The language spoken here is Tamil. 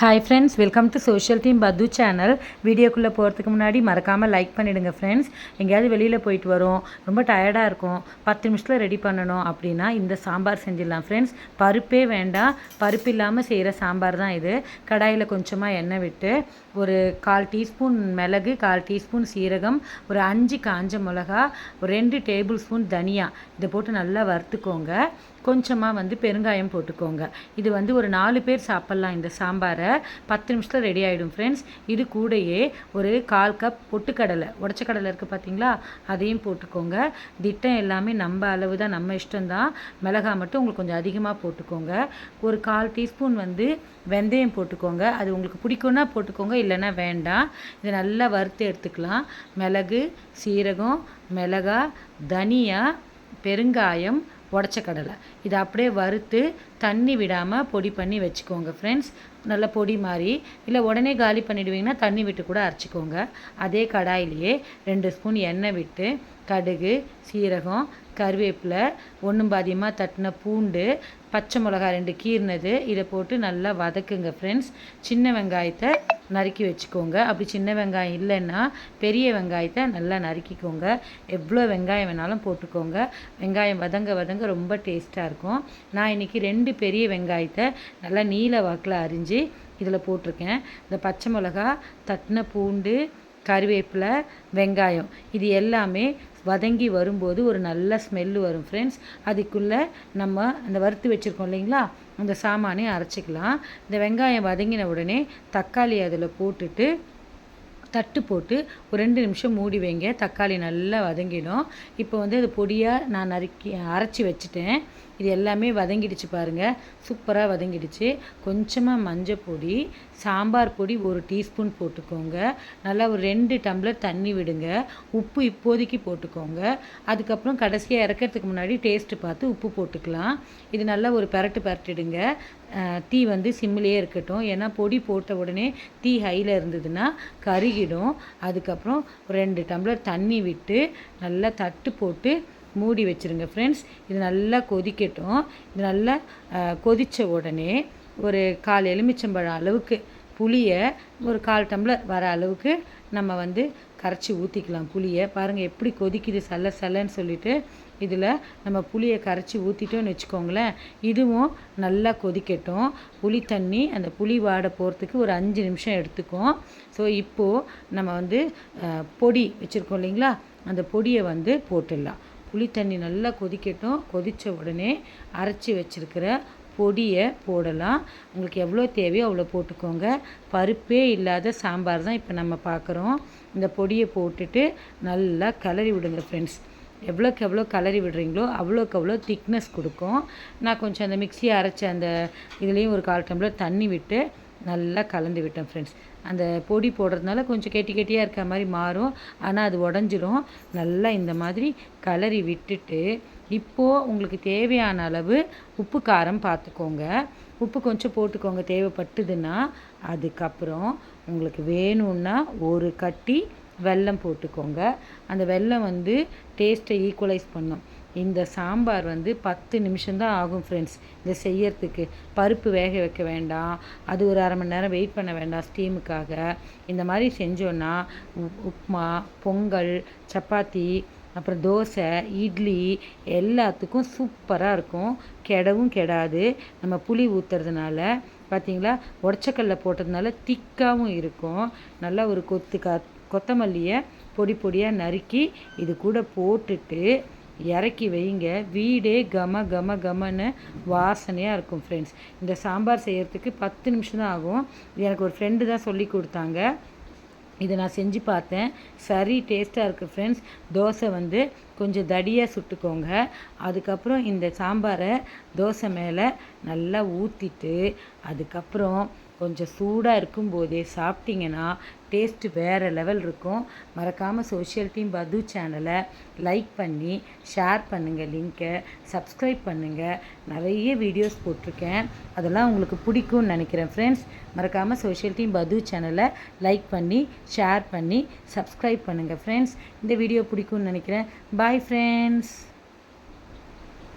Hi friends welcome to social team பத்து சேனல் வீடியோக்குள்ளே போகிறதுக்கு முன்னாடி மறக்காமல் லைக் பண்ணிவிடுங்க ஃப்ரெண்ட்ஸ் எங்கேயாவது வெளியில் போயிட்டு வரோம். ரொம்ப டயர்டாக இருக்கும். பத்து நிமிஷத்தில் ரெடி பண்ணணும் அப்படின்னா இந்த சாம்பார் செஞ்சிடலாம் ஃப்ரெண்ட்ஸ் பருப்பே வேண்டாம். பருப்பு இல்லாமல் செய்கிற சாம்பார் தான் இது. கடாயில் கொஞ்சமாக எண்ணெய் விட்டு ஒரு கால் டீஸ்பூன் மிளகு கால் டீஸ்பூன் சீரகம் ஒரு அஞ்சு காஞ்ச மிளகா ஒரு ரெண்டு டேபிள் ஸ்பூன் தனியா. இதை போட்டு நல்லா வறுத்துக்கோங்க. கொஞ்சமாக வந்து பெருங்காயம் போட்டுக்கோங்க. இது வந்து ஒரு நாலு பேர் சாப்பிட்லாம் இந்த சாம்பாரை. பத்து நிமிஷத்தில் ரெடி ஆகிடும் ஃப்ரெண்ட்ஸ் இது கூடயே ஒரு கால் கப் பொட்டுக்கடலை. உடச்ச கடலை இருக்குது பார்த்தீங்களா அதையும் போட்டுக்கோங்க. திட்டம் எல்லாமே நம்ம அளவு தான் நம்ம இஷ்டம்தான். மிளகா மட்டும் உங்களுக்கு கொஞ்சம் அதிகமாக போட்டுக்கோங்க. ஒரு கால் டீஸ்பூன் வந்து வெந்தயம் போட்டுக்கோங்க. அது உங்களுக்கு பிடிக்கும்னா போட்டுக்கோங்க இல்லைன்னா வேண்டாம். இதை நல்லா வறுத்து எடுத்துக்கலாம். மிளகு சீரகம் மிளகா தனியா பெருங்காயம் உடச்ச கடலை. இதை அப்படியே வறுத்து தண்ணி விடாமல் பொடி பண்ணி வச்சுக்கோங்க ஃப்ரெண்ட்ஸ் நல்ல பொடி மாதிரி. இல்லை உடனே காலி பண்ணிடுவீங்கன்னா தண்ணி விட்டு கூட அரைச்சிக்கோங்க. அதே கடாயிலேயே ரெண்டு ஸ்பூன் எண்ணெய் விட்டு கடுகு சீரகம் கருவேப்பிலை ஒன்றும் பாதியமாக தட்டின பூண்டு பச்சை மிளகா ரெண்டு கீர்னது இதை போட்டு நல்லா வதக்குங்க ஃப்ரெண்ட்ஸ் சின்ன வெங்காயத்தை நறுக்கி வச்சுக்கோங்க. அப்படி சின்ன வெங்காயம் இல்லைன்னா பெரிய வெங்காயத்தை நல்லா நறுக்கிக்கோங்க. எவ்வளோ வெங்காயம் வேணாலும் போட்டுக்கோங்க. வெங்காயம் வதங்க வதங்க ரொம்ப டேஸ்ட்டாக இருக்கும். நான் இன்றைக்கி ரெண்டு பெரிய வெங்காயத்தை நல்லா நீல வாக்கில் அரிஞ்சு இதில் போட்டிருக்கேன். இந்த பச்சை மிளகா தட்டின பூண்டு கருவேப்பிலை வெங்காயம். இது எல்லாமே வதங்கி வரும்போது ஒரு நல்ல ஸ்மெல்லு வரும் ஃப்ரெண்ட்ஸ் அதுக்குள்ளே நம்ம அந்த வறுத்து வச்சுருக்கோம் இல்லைங்களா? அந்த சாமானே அரைச்சிக்கலாம். இந்த வெங்காயம் வதங்கின உடனே தக்காளி அதில் போட்டுட்டு தட்டு போட்டு ஒரு ரெண்டு நிமிஷம் மூடி வைங்க. தக்காளி நல்லா வதங்கிடும். இப்போ வந்து அது பொடியாக நான் நறுக்கி அரைச்சி வச்சுட்டேன். இது எல்லாமே வதங்கிடுச்சு பாருங்கள் சூப்பராக வதங்கிடுச்சு. கொஞ்சமாக மஞ்சள் பொடி சாம்பார் பொடி ஒரு டீஸ்பூன் போட்டுக்கோங்க. நல்லா ஒரு ரெண்டு டம்ளர் தண்ணி விடுங்க. உப்பு இப்போதைக்கு போட்டுக்கோங்க. அதுக்கப்புறம் கடைசியாக இறக்கிறதுக்கு முன்னாடி டேஸ்ட்டு பார்த்து உப்பு போட்டுக்கலாம். இது நல்லா ஒரு பரட்டு பரட்டிடுங்க. தீ வந்து சிம்மிலே இருக்கட்டும். ஏன்னா பொடி போட்ட உடனே தீ ஹையில் இருந்ததுன்னா கருகிடும். அதுக்கப்புறம் ஒரு ரெண்டு டம்ளர் தண்ணி விட்டு நல்லா தட்டு போட்டு மூடி வச்சுருங்க ஃப்ரெண்ட்ஸ் இது நல்லா கொதிக்கட்டும். இது நல்லா கொதித்த உடனே ஒரு கால் எலுமிச்சம்பழம் அளவுக்கு புளியை ஒரு கால் டம்ளர் வர அளவுக்கு நம்ம வந்து கரைச்சி ஊற்றிக்கலாம் புளியை. பாருங்கள் எப்படி கொதிக்குது சல்ல சல்லன்னு சொல்லிட்டு இதில் நம்ம புளியை கரைச்சி ஊற்றிட்டோன்னு வச்சுக்கோங்களேன். இதுவும் நல்லா கொதிக்கட்டும். புளி தண்ணி அந்த புளி வாடை போகிறதுக்கு ஒரு அஞ்சு நிமிஷம் எடுத்துக்கும். ஸோ இப்போது நம்ம வந்து பொடி வச்சுருக்கோம் இல்லைங்களா? அந்த பொடியை வந்து போட்டுடலாம். புளி தண்ணி நல்லா கொதிக்கட்டும். கொதித்த உடனே அரைச்சி வச்சுருக்கிற பொடியை போடலாம். உங்களுக்கு எவ்வளோ தேவையோ அவ்வளோ போட்டுக்கோங்க. பருப்பே இல்லாத சாம்பார் தான் இப்போ நம்ம பார்க்குறோம். இந்த பொடியை போட்டுட்டு நல்லா கிளறி விடுங்க ஃப்ரெண்ட்ஸ் எவ்வளோக்கு எவ்வளோ கலரி விடுறீங்களோ அவ்வளோக்கு அவ்வளோ திக்னஸ் கொடுக்கும். நான் கொஞ்சம் அந்த மிக்சியை அரைச்ச அந்த இதுலேயும் ஒரு கால் டம்ளர் தண்ணி விட்டு நல்லா கலந்து விட்டோம் ஃப்ரெண்ட்ஸ் அந்த பொடி போடுறதுனால கொஞ்சம் கெட்டி கெட்டியாக இருக்க மாதிரி மாறும். ஆனால் அது உடஞ்சிரும். நல்லா இந்த மாதிரி கலரி விட்டுட்டு இப்போது உங்களுக்கு தேவையான அளவு உப்பு காரம் பார்த்துக்கோங்க உப்பு கொஞ்சம் போட்டுக்கோங்க தேவைப்பட்டுதுன்னா. அதுக்கப்புறம் உங்களுக்கு வேணும்னா ஒரு கட்டி வெல்லம் போட்டுக்கோங்க. அந்த வெல்லம் வந்து டேஸ்ட்டை ஈக்குவலைஸ் பண்ணும். இந்த சாம்பார் வந்து பத்து நிமிஷம்தான் ஆகும் ஃப்ரெண்ட்ஸ் இதை செய்யறதுக்கு. பருப்பு வேக வைக்க வேண்டாம். அது ஒரு அரை மணி நேரம் வெயிட் பண்ண வேண்டாம் ஸ்டீமுக்காக இந்த மாதிரி செஞ்சோன்னா உப்மா பொங்கல் சப்பாத்தி அப்புறம் தோசை இட்லி எல்லாத்துக்கும் சூப்பராக இருக்கும். கெடவும் கெடாது. நம்ம புளி ஊற்றுறதுனால பார்த்தீங்களா உடச்சக்கல்ல போட்டதுனால திக்காகவும் இருக்கும். நல்லா ஒரு கொத்து க கொத்தமல்லியை பொடி பொடியாக நறுக்கி இது கூட போட்டுட்டு இறக்கி வைங்க. வீடே கம கம கமன்னு வாசனையாக இருக்கும் ஃப்ரெண்ட்ஸ் இந்த சாம்பார் செய்கிறதுக்கு பத்து நிமிஷம் தான் ஆகும். எனக்கு ஒரு ஃப்ரெண்டு தான் சொல்லி கொடுத்தாங்க. இதை நான் செஞ்சு பார்த்தேன். சரி டேஸ்ட்டாக இருக்குது ஃப்ரெண்ட்ஸ் தோசை வந்து கொஞ்சம் தடியாக சுட்டுக்கோங்க. அதுக்கப்புறம் இந்த சாம்பாரை தோசை மேலே நல்லா ஊற்றிட்டு அதுக்கப்புறம் கொஞ்சம் சூடாக இருக்கும்போதே சாப்பிட்டிங்கன்னா டேஸ்ட்டு வேறு லெவல் இருக்கும். மறக்காமல் சோஷியல் டீம் பது சேனலை லைக் பண்ணி ஷேர் பண்ணுங்கள் லிங்க்கை சப்ஸ்கிரைப் பண்ணுங்கள் நிறைய வீடியோஸ் போட்டிருக்கேன். அதெல்லாம் உங்களுக்கு பிடிக்கும்னு நினைக்கிறேன் ஃப்ரெண்ட்ஸ் மறக்காமல் சோஷியல் டீம் பது சேனலை லைக் பண்ணி ஷேர் பண்ணி சப்ஸ்கிரைப் பண்ணுங்கள் ஃப்ரெண்ட்ஸ் இந்த வீடியோ பிடிக்கும்னு நினைக்கிறேன். Bye friends